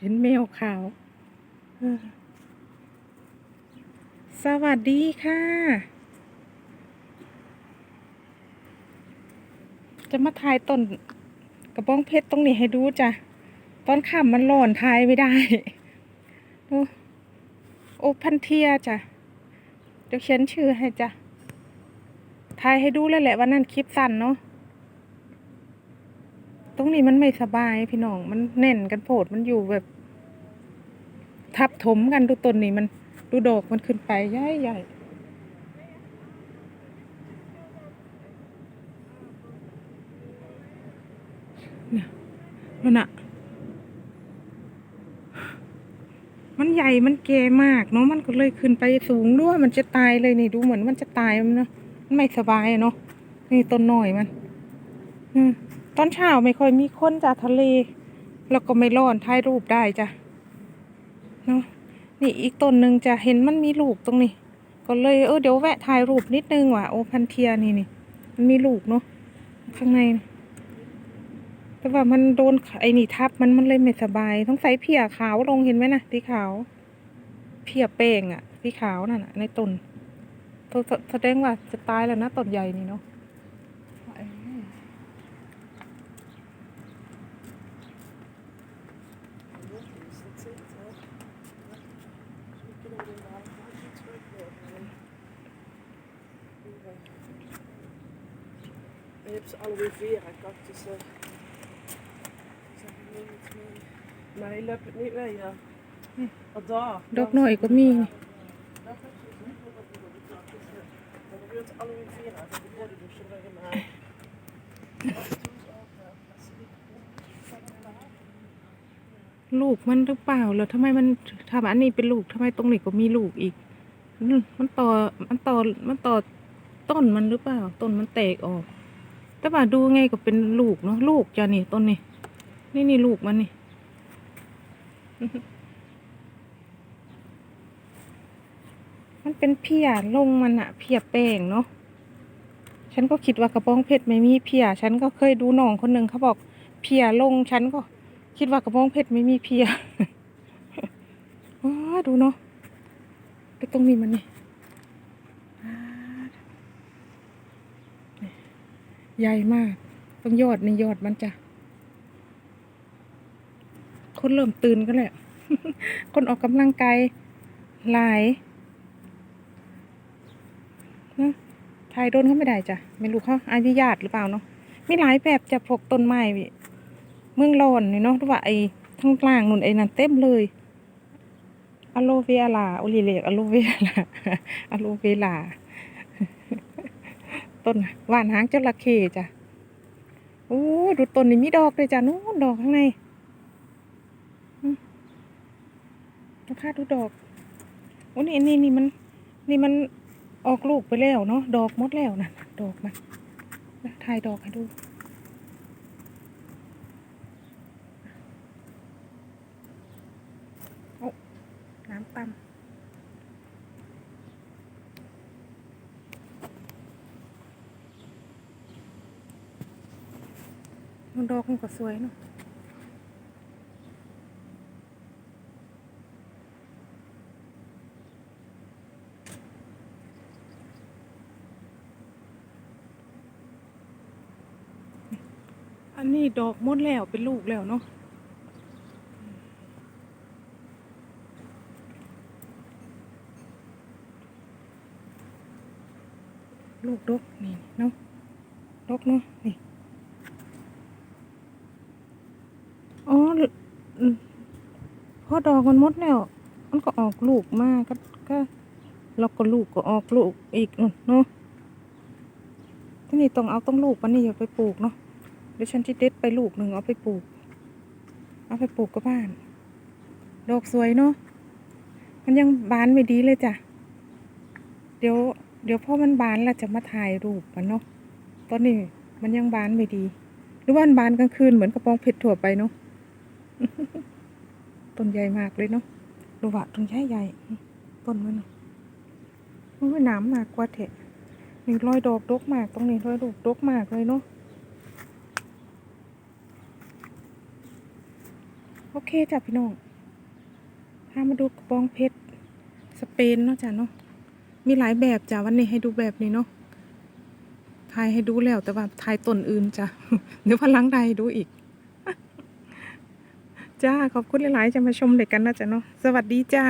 เห็นแมวขาว สวัสดีค่ะ จะมาถ่ายต้นกระบองเพชรตรงนี้ให้ดูจ้ะ ตอนค่ำมันร้อนถ่ายไม่ได้ โอ้โอพันเทียจ้ะ เดี๋ยวเขียนชื่อให้จ้ะถ่ายให้ดูแล้วแหละวันนั้นคลิปสั้นเนาะ ตรงนี้มันไม่สบายพี่น้อง มันแน่นกันโผดมันอยู่แบบ ทับถมกันดูต้นนี้มันดูดอกมันขึ้นไปใหญ่ใหญ่เนี่ยนั่นอะมันใหญ่มันแก่มากเนาะมันก็เลยขึ้นไปสูงด้วยมันจะตายเลยนี่ดูเหมือนมันจะตายมันเนาะมันไม่สบายเนาะนี่ต้นหน่อยมัน อืม ตอนเช้าไม่ค่อยมีคนจากทะเล แล้วก็ไม่ร้อนถ่ายรูปได้จ้ะเนาะนี่อีกต้นหนึ่งจะเห็นมันมีลูกตรงนี้ ก็เลยเออเดี๋ยวแวะถ่ายรูปนิดนึงว่ะโอพันเทียนี่นี่มันมีลูกเนาะข้างใน แต่ว่ามันโดนไอ้นี่ทับมันมันเลยไม่สบายต้องใส่เพียขาวลงเห็นไหมนะสีขาวเพียเป้งอะสีขาวนั่นอะในต้นแสดงว่าจะตายแล้วนะต้นใหญ่นี่เนาะ heb je hebt ze aloe vera cactussen. Zeg. Nee, loopt het niet mee, ja. Hm. Wat daar? Dat nooit, kom hier. ลูกมันหรือเปล่า แล้วทำไมมันทำอันนี้เป็นลูกทำไมตรงนี้ก็มีลูกอีก มันต่อ มันต่อ มันต่อต้นมันหรือเปล่า ต้นมันแตกออก แต่ว่าดูไงก็เป็นลูกเนาะ ลูกจ้ะนี่ต้นนี้นี่นี่ลูกมันนี่ มันเป็นเพียลงมันอะเพียแป้งเนาะ ฉันก็คิดว่ากระบองเพชรไม่มีเพีย ฉันก็เคยดูน้องคนหนึ่งเขาบอกเพียลงฉันก็ คิดว่ากระบองเพชรไม่มีเพียว้าดูเนาะไปตรงนี้มันนี่ใหญ่มากต้องยอดในยอดมันจ้ะคนเริ่มตื่นกันแหละ คนออกกำลังกายหลายนะถ่ายโดนเขาไม่ได้จ้ะ ไม่รู้เขาอนุญาตหรือเปล่าเนาะมีหลายแบบจะพกต้นไม้ เมืองร้อนนี่เนาะหรือว่าไอ้ทั้งกลางนุ่นไอ้นั่นเต็มเลยอะโลเวลาโอลิเลกอะโลเวลาอะโลเวลา ต้นว่านหางจระเข้จ้ะโอ้ดูต้นนี้มีดอกเลยจ้ะนู้นดอกข้างในนะคะดูดอกโอ้นี่นี่นี่มัน นี่มันออกลูกไปแล้วเนาะดอกหมดแล้วนะดอกมันถ่ายดอกให้ดู โอ้ น้ำต่ำมันดอกมันก็สวยเนาะอันนี้ดอกหมดแล้วเป็นลูกแล้วเนาะ ลูกดกนี่เนาะดกเนาะนี่อ๋อพอดอกมันมดแล้ว มันก็ออกลูกมาก็ก็แล้วก็ลูกก็ออกลูกอีกเนาะที่นี้ต้องเอาต้องลูกมันนี่อย่าไปปลูกเนาะเดี๋ยวฉันจะเด็ดไปลูกหนึ่งเอาไปปลูก เอาไปปลูกกับบ้าน ดอกสวยเนาะมันยังบานไม่ดีเลยจ้ะ เดี๋ยว เดี๋ยวพอมันบานเราจะมาถ่ายรูปมันเนาะตอนนี้มันยังบานไม่ดี หรือว่ามันบานกลางคืนเหมือนกระปองเพชรถั่วไปเนาะต้นใหญ่มากเลยเนาะดูว่าต้นใหญ่ใหญ่ต้นมันมันก็หนามมากกว่าเถอะนี่รอยดอกดกมากตรงนี้รอยดอกดกมากเลยเนาะโอเคจ้ะพี่น้องามาดูกระบองเพชรสเปนเนาะจ้ะเนาะ มีหลายแบบจ้ะวันนี้ให้ดูแบบนี้เนาะถ่ายให้ดูแล้ว แต่ว่าถ่ายต้นอื่นจ้ะเดี๋ยวพลังใดดูอีก จ้า ขอบคุณหลายๆจะมาชมเด็กกันนะจ๊ะเนาะสวัสดีจ้า